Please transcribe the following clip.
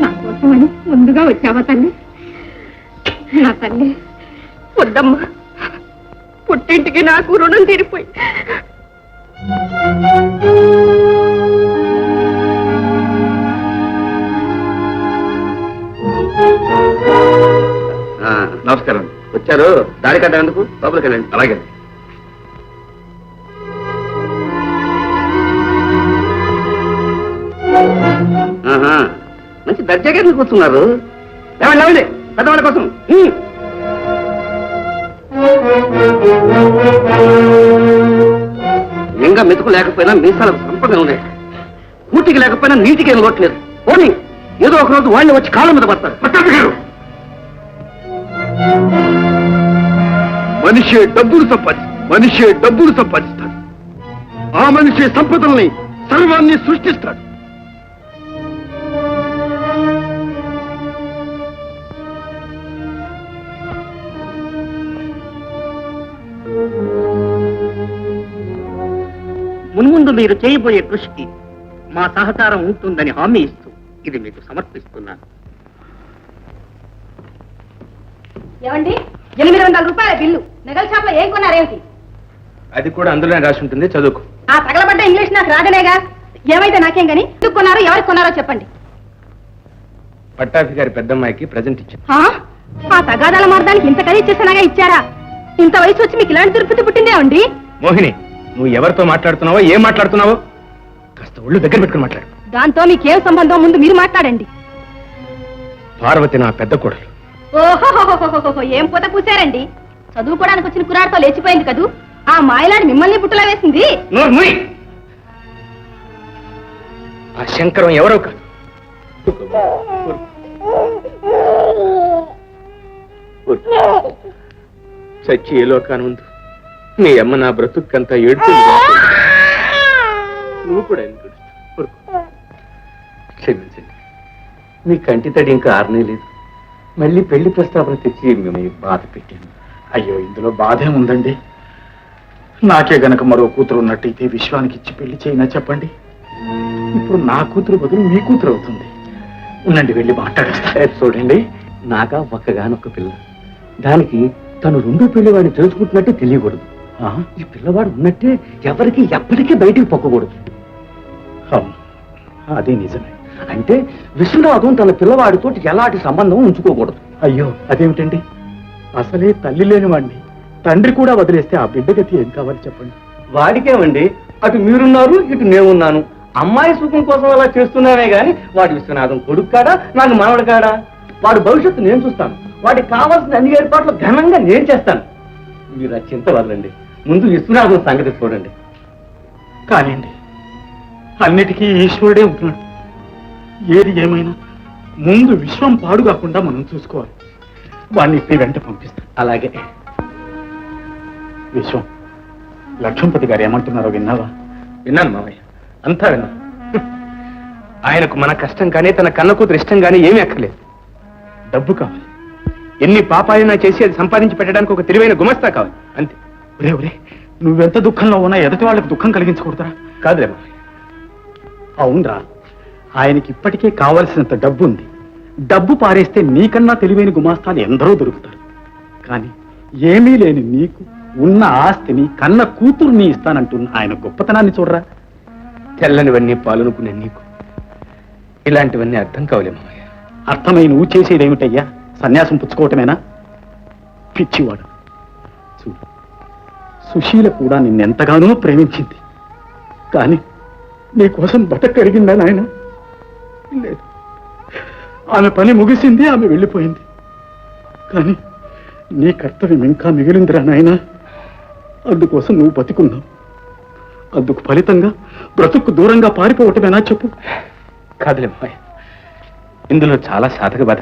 నా కోసమని ముందుగా వచ్చావా తల్లి? నా తల్లి వద్దమ్మా. పుట్టింటికి నాకు రుణం తీరిపోయి. నమస్కారం. వచ్చారు. దారి కట్టేందుకు లోపలికి వెళ్ళండి. అలాగే. ఆహా, మంచి దర్జాగా ఎందుకు కూర్చున్నారు. లేవండి లేవండి పెద్దవాళ్ళ కోసం. ఇంకా మెతుకు లేకపోయినా మీసాలకు సంపద ఉన్నాయి. కూటికి లేకపోయినా నీటికి ఏం లోట్లేదు పోనీ ఏదో ఒక రోజు వాళ్ళు వచ్చి కాళ్ళ మీద పడతారు. పట్టాభి గారు! మనిషే డబ్బులు సంపాది మనిషే డబ్బులు సంపాదిస్తాడు. ఆ మనిషి సంపదల్ని సర్వాన్ని సృష్టిస్తాడు. మున్ముందు మీరు చేయబోయే కృషికి మా సహకారం ఉంటుందని హామీ ఇస్తూ ఇది మీకు సమర్పిస్తున్నాను. ఏమండి? ఎనిమిది వందల రూపాయల బిల్లు. నగల షాప్లో ఏం కొన్నారేమిటి? అది కూడా అందులోనే రాసి ఉంటుంది చదువుకు. ఆ తగలబడ్డ ఇంగ్లీష్ నాకు రాదనేగా? ఏమైతే నాకేం గాని? ఎందుకు కొన్నారో ఎవరికి కొన్నారో చెప్పండి. పట్టాభి గారి పెద్దమ్మాయికి ప్రజెంట్ ఇచ్చాను. ఆ? ఆ తగాదాల మార్గానికి ఇంత ఖరీదు చేసినాగా ఇచ్చారా? ఇంత వయసు వచ్చి మీకు ఇలాంటి దుర్పతి పుట్టిందే అండి మోహిని నువ్వు ఎవరితో మాట్లాడుతున్నావో ఏం మాట్లాడుతున్నావో కాస్త ఒళ్ళు దగ్గర పెట్టుకుని మాట్లాడు. దాంతో మీకేం సంబంధం? ముందు మీరు మాట్లాడండి. పార్వతి నా పెద్ద కోడలు. ఓహో ఏం పూత పూసారండి? చదువుకోవడానికి వచ్చిన కురాడతో లేచిపోయింది కదూ? ఆ మాయలాడి మిమ్మల్ని పుట్టలా వేసింది. ఆ శంకరం ఎవరో కాదు. చచ్చి ఏ లోకానుందు నీ అమ్మ నా బ్రతుక్కంతా ఏడుతుంది నువ్వు కూడా ఎందుకు క్షమించండి. మీ కంటి తడి ఇంకా ఆరనే లేదు. మళ్ళీ పెళ్ళి ప్రస్తావన తెచ్చి మిమ్మల్ని బాధ పెట్టాను. అయ్యో ఇందులో బాధే ఉందండి? నాకే గనక మరో కూతురు ఉన్నట్టయితే విశ్వానికి ఇచ్చి పెళ్ళి చేయినా చెప్పండి? ఇప్పుడు నా కూతురు బదులు మీ కూతురు అవుతుంది. ఉండండి వెళ్ళి మాట్లాడేస్తా. చూడండి నాగా ఒక్కగానొక్క పిల్ల. దానికి తను రెండో పిల్లవాడిని తెలుసుకుంటున్నట్టే తెలియకూడదు? ఈ పిల్లవాడు ఉన్నట్టే ఎవరికి ఎప్పటికీ బయటికి పొక్కకూడదు అదే నిజమే. అంటే విశ్వనాథం తన పిల్లవాడితో ఎలాంటి సంబంధం ఉంచుకోకూడదు. అయ్యో అదేమిటండి? అసలే తల్లి లేని వాడిని తండ్రి కూడా వదిలేస్తే ఆ బిడ్డ గతి ఏం కావాలి చెప్పండి? వాడికేమండి? అటు మీరున్నారు ఇటు నేనున్నాను. అమ్మాయి సుఖం కోసం అలా చేస్తున్నానే గాని వాడి విశ్వనాథం కొడుకు కాడా? నాకు మనవడు కాడా? వాడి భవిష్యత్తు నేను చూస్తాను. వాడికి కావాల్సిన అన్ని ఏర్పాట్లు ఘనంగా నేను చేస్తాను. మీరు ఆ చింత వదలండి. ముందు విశ్వనాథం సంగతి చూడండి. కానివ్వండి. అన్నిటికీ ఈశ్వరుడే ఉంటున్నాడు. ఏది ఏమైనా ముందు విశ్వం పాడు కాకుండా మనం చూసుకోవాలి. వాడిని ఇప్పుడు వెంట పంపిస్తాం అలాగే. విశ్వం లక్ష్మణపతి గారు ఏమంటున్నారో విన్నావా? విన్నాను మామయ్య అంతా విన్నాను. ఆయనకు మన కష్టం కానీ తన కన్న కూతురు ఇష్టం కానీ ఏమీ అక్కర్లేదు. డబ్బు కావాలి. ఎన్ని పాపాలైనా చేసి అది సంపాదించి పెట్టడానికి ఒక తెలివైన గుమస్తా కావాలి. అంతే. ఒరే ఒరే నువ్వెంత దుఃఖంలో ఉన్నా ఎదుటి వాళ్ళకి దుఃఖం కలిగించకూడదురా. కాదులే అవునరా ఆయనకి ఇప్పటికే కావలసినంత డబ్బు ఉంది. డబ్బు పారేస్తే నీకన్నా తెలివైన గుమాస్తాలు ఎందరో దొరుకుతారు. కానీ ఏమీ లేని నీకు ఉన్న ఆస్తిని కన్న కూతుర్ని ఇస్తానంటున్న ఆయన గొప్పతనాన్ని చూడరా. తెల్లనివన్నీ పాలనుకునే నీకు. ఇలాంటివన్నీ అర్థం కావలే మామయ్య అర్థమై నువ్వు చేసేదేమిటయ్యా? సన్యాసం పుచ్చుకోవటమేనా? పిచ్చివాడు. చూడు సుశీల కూడా నిన్నెంతగానో ప్రేమించింది. కానీ నీకోసం బతకడిగిందా నాయన? లేదు. ఆమె పని ముగిసింది ఆమె వెళ్ళిపోయింది. కానీ నీ కర్తవ్యం ఇంకా మిగిలిందిరా నాయన. అందుకోసం నువ్వు బతికున్నావు. అందుకు ఫలితంగా బ్రతుకు దూరంగా పారిపోవటమేనా చెప్పు. కాదులే ఇందులో చాలా సాధక బాధ